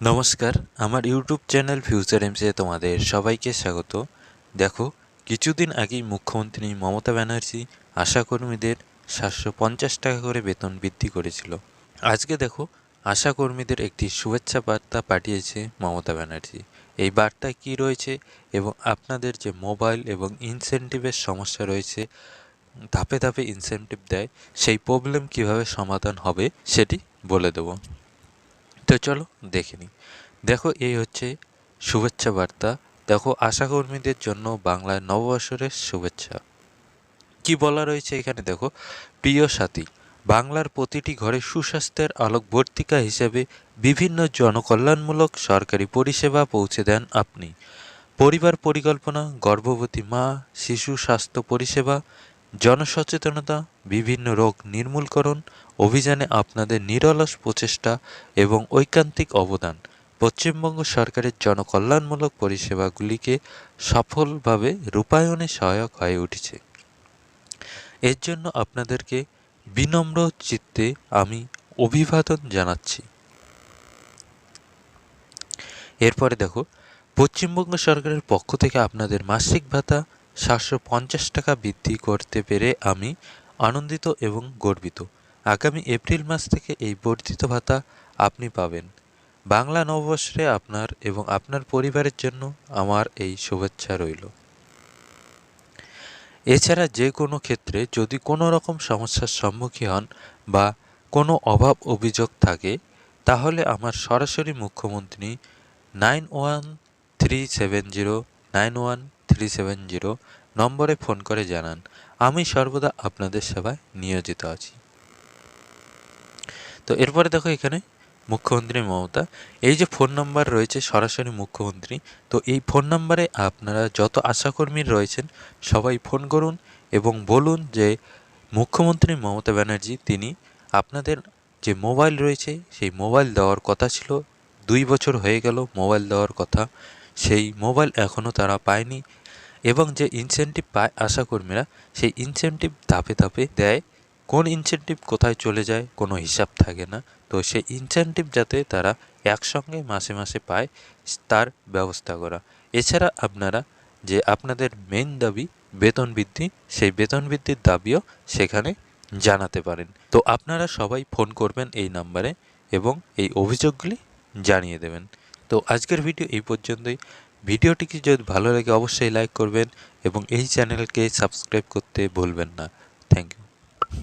নমস্কার, আমার YouTube channel future এমসে তোমাদের সবাইকে স্বাগত। দেখো, কিছুদিন আগেই মুখ্যমন্ত্রী মমতা ব্যানার্জি আশাকর্মীদের সাতশো পঞ্চাশ টাকা করে বেতন বৃদ্ধি করেছিল। আজকে দেখো, আশাকর্মীদের একটি শুভেচ্ছা বার্তা পাঠিয়েছে মমতা ব্যানার্জি। এই বার্তায় কী রয়েছে এবং আপনাদের যে মোবাইল এবং ইনসেন্টিভের সমস্যা রয়েছে, ধাপে ধাপে ইনসেন্টিভ দেয়, সেই প্রবলেম কীভাবে সমাধান হবে সেটি বলে দেবো। তো চলো দেখে নিই। দেখো, এই হচ্ছে শুভেচ্ছা বার্তা। দেখো, আশাকর্মীদের জন্য বাংলায় নববর্ষের শুভেচ্ছা। কি বলা রয়েছে এখানে? দেখো, প্রিয় সাথী, বাংলার প্রতিটি ঘরে সুস্বাস্থ্যের আলোকবর্তিকা হিসেবে বিভিন্ন জনকল্যাণমূলক সরকারি পরিষেবা পৌঁছে দেন আপনি। পরিবার পরিকল্পনা, গর্ভবতী মা, শিশু স্বাস্থ্য পরিষেবা জনসচেতনতা, বিভিন্ন রোগ নির্মূলকরণ, অভিযানে আপনাদের নিরলস প্রচেষ্টা এবং ঐকান্তিক অবদান। পশ্চিমবঙ্গ সরকারের জনকল্যাণমূলক পরিষেবাগুলিকে সফলভাবে রূপায়ণে সহায়ক হয়ে উঠেছে। এর জন্য আপনাদেরকে বিনম্র চিত্তে আমি অভিবাদন জানাচ্ছি। এরপরে দেখো, পশ্চিমবঙ্গ সরকারের পক্ষ থেকে আপনাদের মাসিক ভাতা সাতশো পঞ্চাশ টাকা বৃদ্ধি করতে পেরে আমি আনন্দিত এবং গর্বিত। আগামী এপ্রিল মাস থেকে এই বর্ধিত ভাতা আপনি পাবেন। বাংলা নববর্ষে আপনার এবং আপনার পরিবারের জন্য আমার এই শুভেচ্ছা রইল। এছাড়া যে কোনো ক্ষেত্রে যদি কোনো রকম সমস্যার সম্মুখীন হন বা কোনো অভাব অভিযোগ থাকে, তাহলে আমার সরাসরি মুখ্যমন্ত্রী nine one three seven zero nine one three seven zero নম্বরে ফোন করে জানান। আমি সর্বদা আপনাদের সেবায় নিয়োজিত আছি। তো এরপরে দেখো এখানে মুখ্যমন্ত্রী মমতা। এই যে ফোন নাম্বার রয়েছে, সরাসরি মুখ্যমন্ত্রী, তো এই ফোন নাম্বারে আপনারা যত আশাকর্মী রয়েছেন, সবাই ফোন করুন এবং বলুন যে মুখ্যমন্ত্রী মমতা ব্যানার্জি, তিনি আপনাদের যে মোবাইল রয়েছে, সেই মোবাইল দেওয়ার কথা ছিল, দুই বছর হয়ে গেল মোবাইল দেওয়ার কথা। সেই মোবাইল এখনও তারা পায়নি। এবং যে ইনসেন্টিভ পায় আশাকর্মীরা, সেই ইনসেন্টিভ ধাপে ধাপে দেয়। কোন ইনসেন্টিভ কোথায় চলে যায়, কোনো হিসাব থাকে না। তো সেই ইনসেন্টিভ যাতে তারা একসঙ্গে মাসে মাসে পায়, তার ব্যবস্থা করা। এছাড়া আপনারা যে আপনাদের মেন দাবি, বেতন বৃদ্ধি, সেই বেতন বৃদ্ধির দাবিও সেখানে জানাতে পারেন। তো আপনারা সবাই ফোন করবেন এই নাম্বারে এবং এই অভিযোগগুলি জানিয়ে দেবেন। তো আজকের ভিডিও এই পর্যন্তই। ভিডিওটিকে যদি ভালো লাগে অবশ্যই লাইক করবেন এবং এই চ্যানেলকে সাবস্ক্রাইব করতে ভুলবেন না।